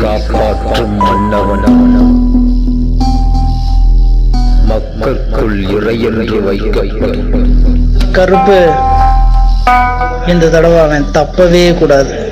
காப்பாற்றும் மன்னவன். மக்களுக்குள் இறையென்று வைக்கப்படும். கருப்பு. இந்த தடவை அவன் தப்பவே கூடாது.